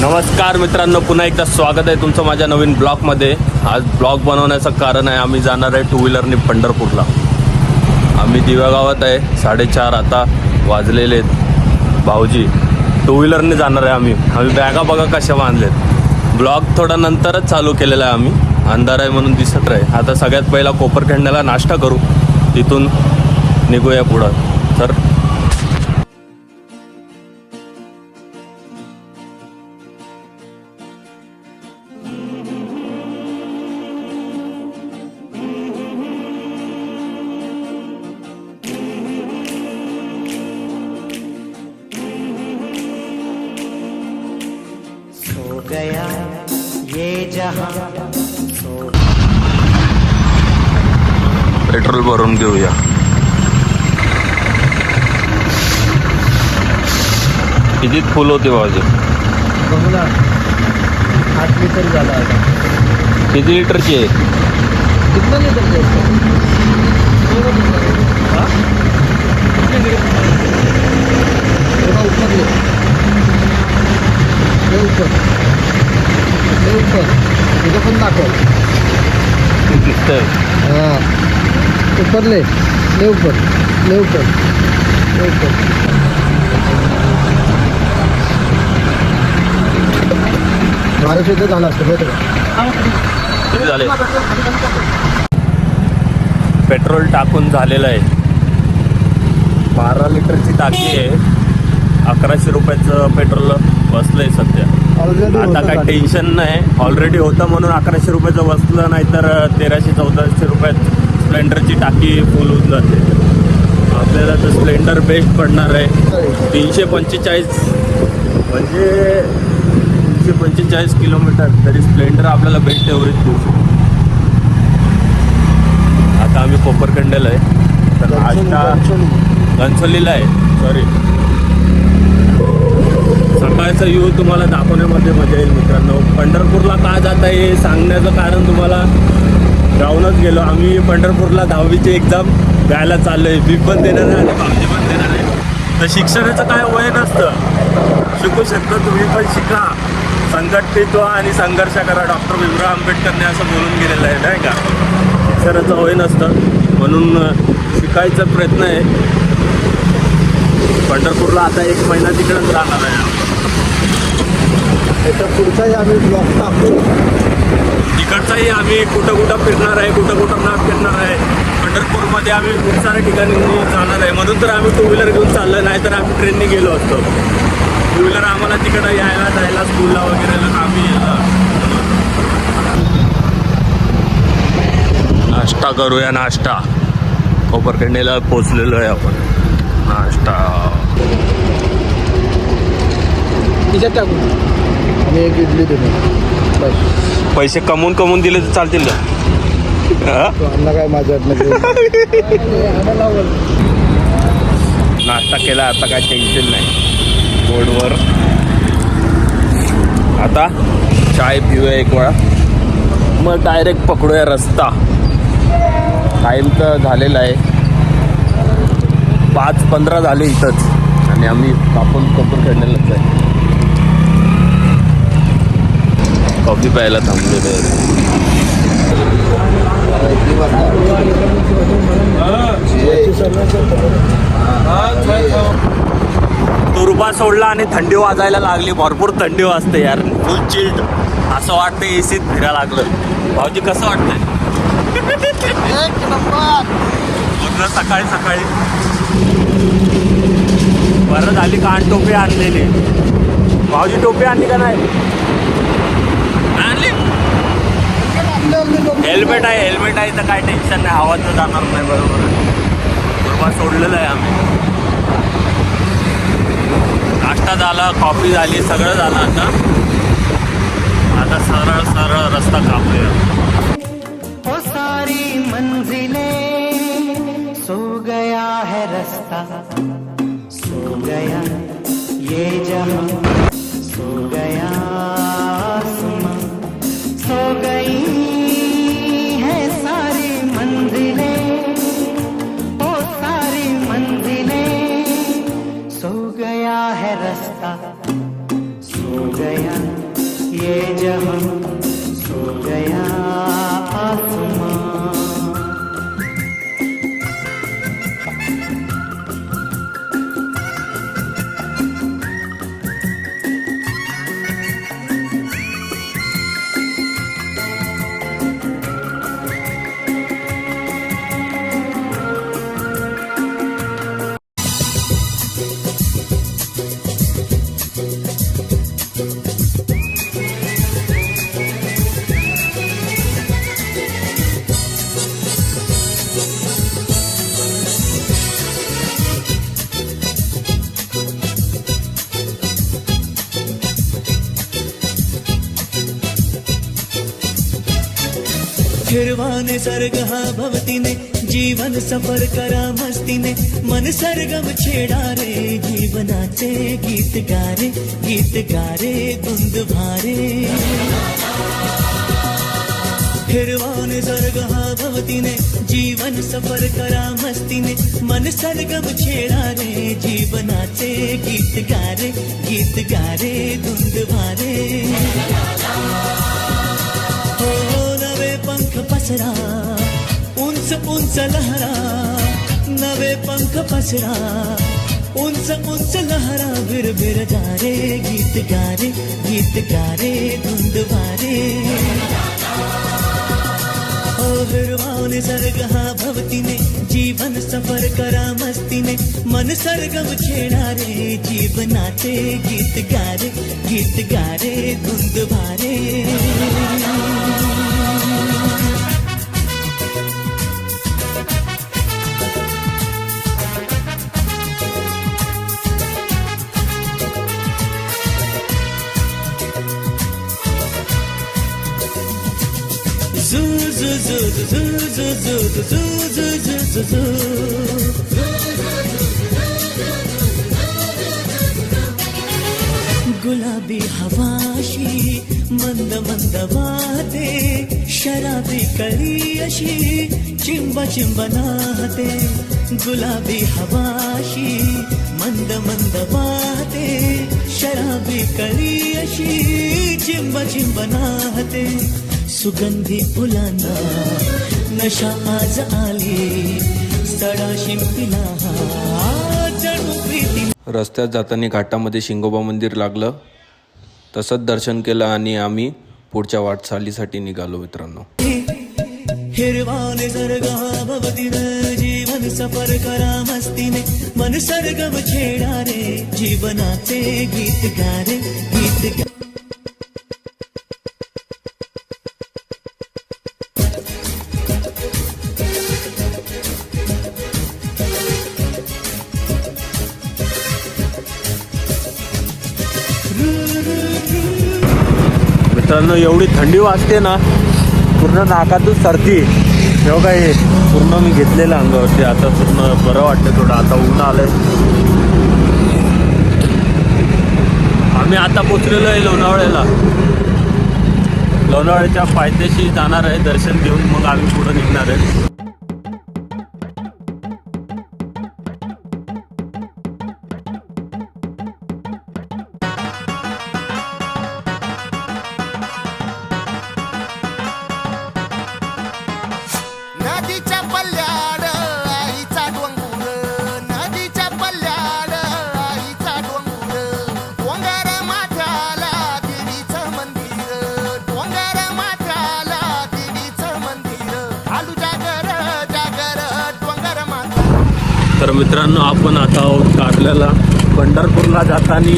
नमस्कार मित्रांनो पुन्हा एकदा स्वागत आहे तुमचं माझ्या नवीन ब्लॉगमध्ये. आज ब्लॉग बनवण्याचं कारण आहे आम्ही जाणार आहे टू व्हीलरने पंढरपूरला. आम्ही दिव्यागावात आहे साडेचार आता वाजलेले आहेत. भाऊजी टू व्हीलरने जाणार आहे आम्ही. आम्ही बॅगा बघा कशा बांधलेत. ब्लॉग थोडा नंतरच चालू केलेला आहे आम्ही. अंधार आहे म्हणून दिसत राहे आता सगळ्यात पहिला कोपरखंड्याला नाश्ता करू. तिथून निघूया पुढं. तर किती फुल होते भाऊजी बघू ना आठ लिटर झाला आता. किती लिटरची आहे? कितना पण दाखव. दिसतंय हां. उतरले. ले उपर ले उपर ले उपर बाराशे रुपये झाला असतं पेट्रोल टाकून झालेलं आहे. बारा लिटरची टाकी आहे. अकराशे रुपयाचं पेट्रोल बसलंय सध्या. आता काही टेन्शन नाही. ऑलरेडी होतं म्हणून अकराशे रुपयाचं बसलं नाही तर तेराशे चौदाशे रुपयात स्प्लेंडरची टाकी फुल होऊन जाते. आपल्याला तर स्प्लेंडर बेस्ट पडणार आहे. तीनशे पंचेचाळीस. म्हणजे तीनशे पंचेचाळीस किलोमीटर तरी स्प्लेंडर आपल्याला बेस्ट एव्हरेज देऊ शकतो. आता आम्ही कोपरखंडेला आहे. तर नाश्ता घनसोलीला आहे. सॉरी सकाळचा व्ह्यू तुम्हाला दाखवण्यामध्ये मजा येईल मित्रांनो. पंढरपूरला का जात आहे सांगण्याचं कारण तुम्हाला जाऊनच गेलो. आम्ही पंढरपूरला दहावीची एक्झाम द्यायला चाललो आहे मी पण देणार आहे आणि भाऊजी पण देणार आहे. तर शिक्षणाचं काय वय नसतं. शिकू शकता तुम्ही पण शिका. संघटित व्हा आणि संघर्ष करा. डॉक्टर भीमराव आंबेडकरने असं बोलून गेलेलं आहे नाही का? शिक्षणाचं वय नसतं. म्हणून शिकायचा प्रयत्न आहे. पंढरपूरला आता एक महिना तिकडेच राहणार आहे. त्याच्या पुढचाही आम्ही ब्लॉक टाकू. तिकडचाही आम्ही कुठं कुठं फिरणार आहे कुठं कुठं ना फिरणार आहे. पंढरपूरमध्ये आम्ही खूप साऱ्या ठिकाणी जाणार आहे. म्हणून तर आम्ही टू व्हीलर घेऊन चाललो नाही तर आम्ही ट्रेनने गेलो असतो. टू व्हीलर आम्हाला तिकडं यायला जायला स्कूलला वगैरे आम्ही नाश्ता करूया नाश्ता. कोपरखंडीला पोचलेलो आहे आपण. नाश्ता. तिच्यात टाकू. मी एक इडली देतो पैसे कमवून कमवून दिले तर चालतील हा? अण्णा काय माझ्या नाश्ता केला आता काय टेन्शन नाही. बोर्डवर. आता चाय पिऊया एक वेळा. मग डायरेक्ट पकडूया रस्ता. टाईम तर झालेला आहे. पाच पंधरा झाले इथंच. आणि आम्ही कापून कपून खेळलेलंच आहे कॉफी प्यायला थांबलेलो आहे. तुरबा सोडला आणि थंडी वाजायला लागली. भरपूर थंडी वाजते यार. फुल चिल्ड असं वाटतं एसीत फिरायला लागलं. भाऊजी कसं वाटतंय? सकाळी सकाळी. बरं झाली कान टोपी आणलेली. भाऊजी टोपी आणली का नाही? आणली. हेल्मेट आहे हेल्मेट आहे तर काय टेन्शन नाही. हवा तर जाणार नाही बरोबर तुरबा सोडलेलं आहे आम्ही. नाश्ता झाला कॉफी झाली सगळं झालं आता. आता सरळ सरळ रस्ता कापूया हो सारी मंजिले सो गया है रस्ता. फिरवाने सर्ग हा भवतीने जीवन सफर करा मस्तीने. मन सरगम छेडा रे जीवनाचे गीत गारे गीत गारे धुंद भारे. फिरवाने सर्ग हा भवतीने जीवन सफर करा मस्तीने. मन सरगम छेडा रे जीवनाचे गीत गारे गीत गारे धुंद भारे. पसरा उंच उंच लहरा नवे पंख पसरा. उंच उंच लहरा बिर बिर गारे गीत गारे गीत गारे धुंद वारे. ओ हिरवाने सर्ग हा भवतीने जीवन सफर करा मस्तीने. मन सरगम छेडा जीवनाचे गीत गारे गीत गारे धुंद भारे गुलाबी हवाशी मंद मंद वाहते शराबी कळी अशी चिंब चिंब नाहते. गुलाबी हवाशी मंद मंद वाहते शराबी कळी अशी चिंब चिंब नाहते. सुगंधी फुलांना नशा आज आली सडा शिंपिला. रस्त्यात जाताना घाटामध्ये शिंगोबा मंदिर लागलं तसंच दर्शन केलं आणि आम्ही पुढच्या वाटचालीसाठी निघालो मित्रांनो. हिरवाने जीवन सफर करा मस्तीने. मन सरगम छेडा रे जीवनाचे गीत गारे गीत पूर्ण एवढी थंडी वाजते ना पूर्ण नाकातून सर्दी तेव्हा काय पूर्ण मी घेतलेलं अंगावरती. आता पूर्ण बरं वाटतं थोडं. आता ऊन आलंय. आम्ही आता पोचलेलो आहे लोणावळ्याला. लोणावळ्याच्या पायथ्याशी जाणार आहे दर्शन घेऊन. मग आम्ही पुढं निघणार आहे. तर मित्रांनो आपण आता आहोत कारल्याला. पंढरपूरला जाताना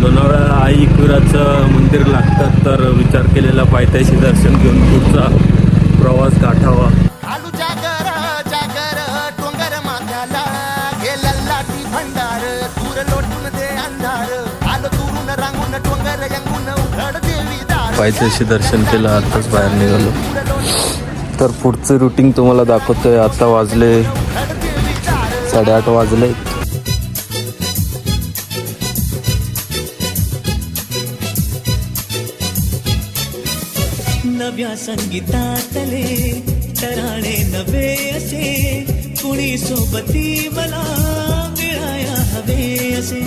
लोणावळा आई कुराचं मंदिर लागतं तर विचार केलेला पायथ्याशी दर्शन घेऊन पुढचा प्रवास गाठावा. पायथ्याशी दर्शन केलं आताच बाहेर निघालो. तर पुढचं रुटीन तुम्हाला दाखवतोय. आता वाजले साडेआठ वाजले. नव्या संगीतातले तराणे नवे असे कुणी सोबती मला मिळाया हवे असे.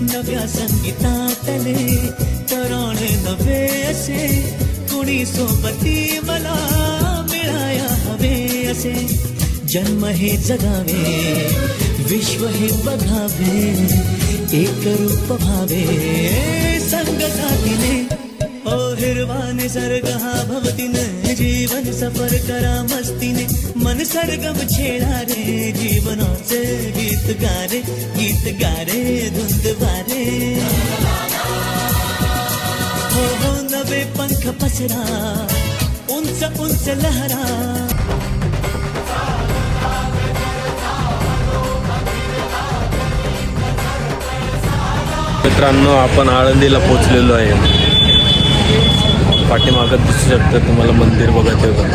नव्या संगीतातले हवे असे कुणी सोबती मला हवे जन्म हे जगावे विश्व हे बघावे एक रूप भावे संग साथीने ओ हिरवाने सर्ग हा भवतीने जीवन सफर करा मस्तीने. मन सरगम छेडा रे जीवनाचे गीत गारे गीत गारे धुंद वारे. हो हो नवे पंख पसरा उंच उंच लहरा. मित्रांनो आपण आळंदीला पोचलेलो आहे. पाठीमागत दिसू शकतं तुम्हाला मंदिर बघा. का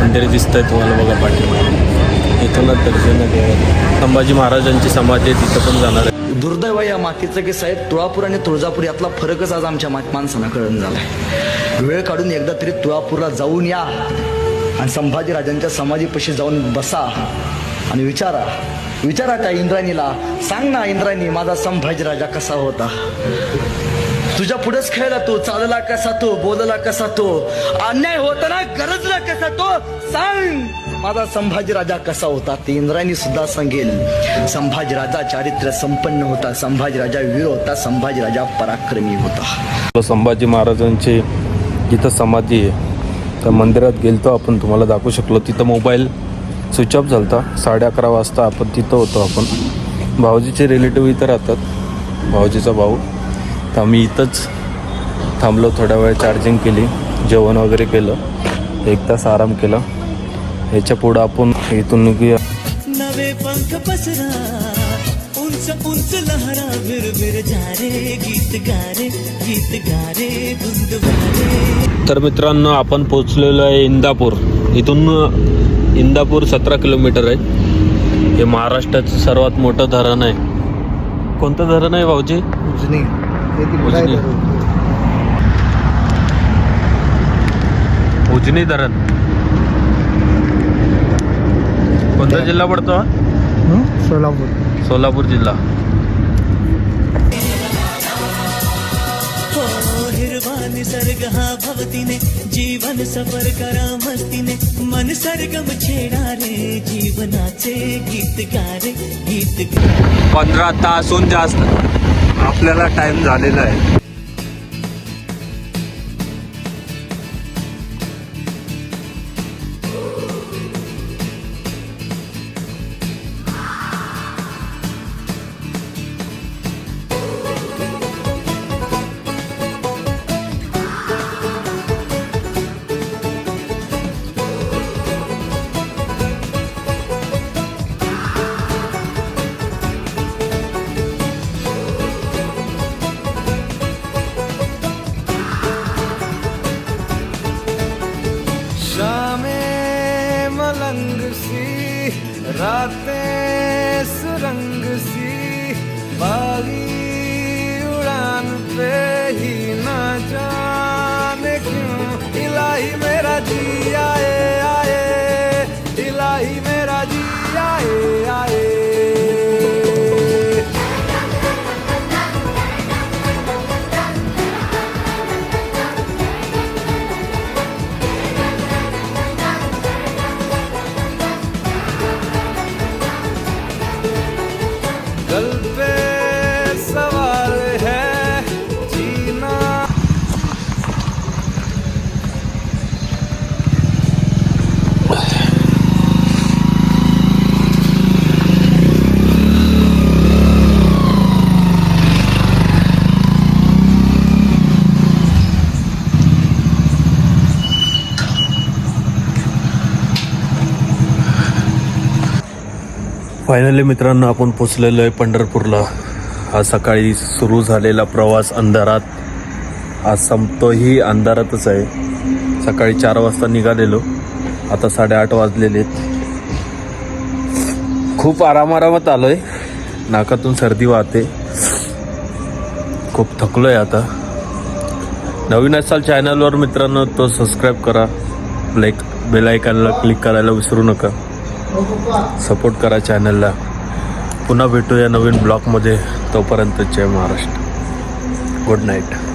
मंदिर दिसतंय तुम्हाला बघा पाठीमागे. इथूनच दर्शन घ्यायला संभाजी महाराजांची समाधी आहे तिथं पण जाणार आहे. दुर्दैव या मातीचं की साहेब तुळापूर आणि तुळजापूर यातला फरकच आज आमच्या माणसांना कळून झालाय. वेळ काढून एकदा तरी तुळापूरला जाऊन या आणि संभाजीराजांच्या समाधीपाशी जाऊन बसा आणि विचारा. विचारा त्या इंद्राणीला. सांग ना इंद्राणी माझा संभाजी राजा कसा होता? तुझ्या पुढेच खेळला तो चालला कसा तो बोलला कसा तो? अन्याय होताना गरजला कसा तो? सांग! माझा संभाजी राजा कसा होता? ते इंद्रायणी सुद्धा सांगेल. संभाजीराजा चारित्र्य संपन्न होता संभाजीराजा वीर होता संभाजी राजा पराक्रमी होता. संभाजी महाराजांची जिथं समाधी आहे त्या मंदिरात गेलतो आपण तुम्हाला दाखवू शकलो. तिथं मोबाईल स्विच ऑफ झालता. साडे अकरा वाजता आपण तिथं होतो आपण. भाऊजीचे रिलेटिव्ह इथं राहतात. भाऊजीचा भाऊ. तर आम्ही इथंच थांबलो थोड्या वेळ चार्जिंग केली जेवण वगैरे केलं एक तास आराम केला. ह्याच्या पुढं आपण इथून निघूया. नवे पंख पसरा उंच उंच लहरा विर विर जा रे गीत गारे गीत गारे धुंद वारे. तर मित्रांनो आपण पोचलेलो आहे इंदापूर. इथून इंदापूर सतरा किलोमीटर आहे. हे महाराष्ट्राचं सर्वात मोठं धरण आहे. कोणतं धरण आहे भाऊजी? उजनी. उजनी. धरण. कोणता जिल्हा पडतो हा? सोलापूर. सोलापूर जिल्हा. हिरवा हा भवतीने जीवन सफर करा मस्तीने. मन सरगम छेडा रे जीवनाचे गीत गारे गीत पंधरा तासून जास्त. आपल्याला टाइम झालेला आहे. फायनली मित्रांनो आपण पोचलेलो आहे पंढरपूरला. आज सकाळी सुरू झालेला प्रवास अंधारात. आज संपतोही अंधारातच आहे. सकाळी चार वाजता निघालेलो. आता साडेआठ वाजलेले आहेत. खूप आरामारामात आलो आहे नाकातून सर्दी वाहते. खूप थकलो आहे आता. नवीन असाल चॅनलवर मित्रांनो तो सबस्क्राईब करा. लाईक बेल आयकॉनला क्लिक करायला विसरू नका. सपोर्ट करा चॅनलला. पुन्हा भेटूया नवीन ब्लॉगमध्ये. तोपर्यंत जय महाराष्ट्र. Good night.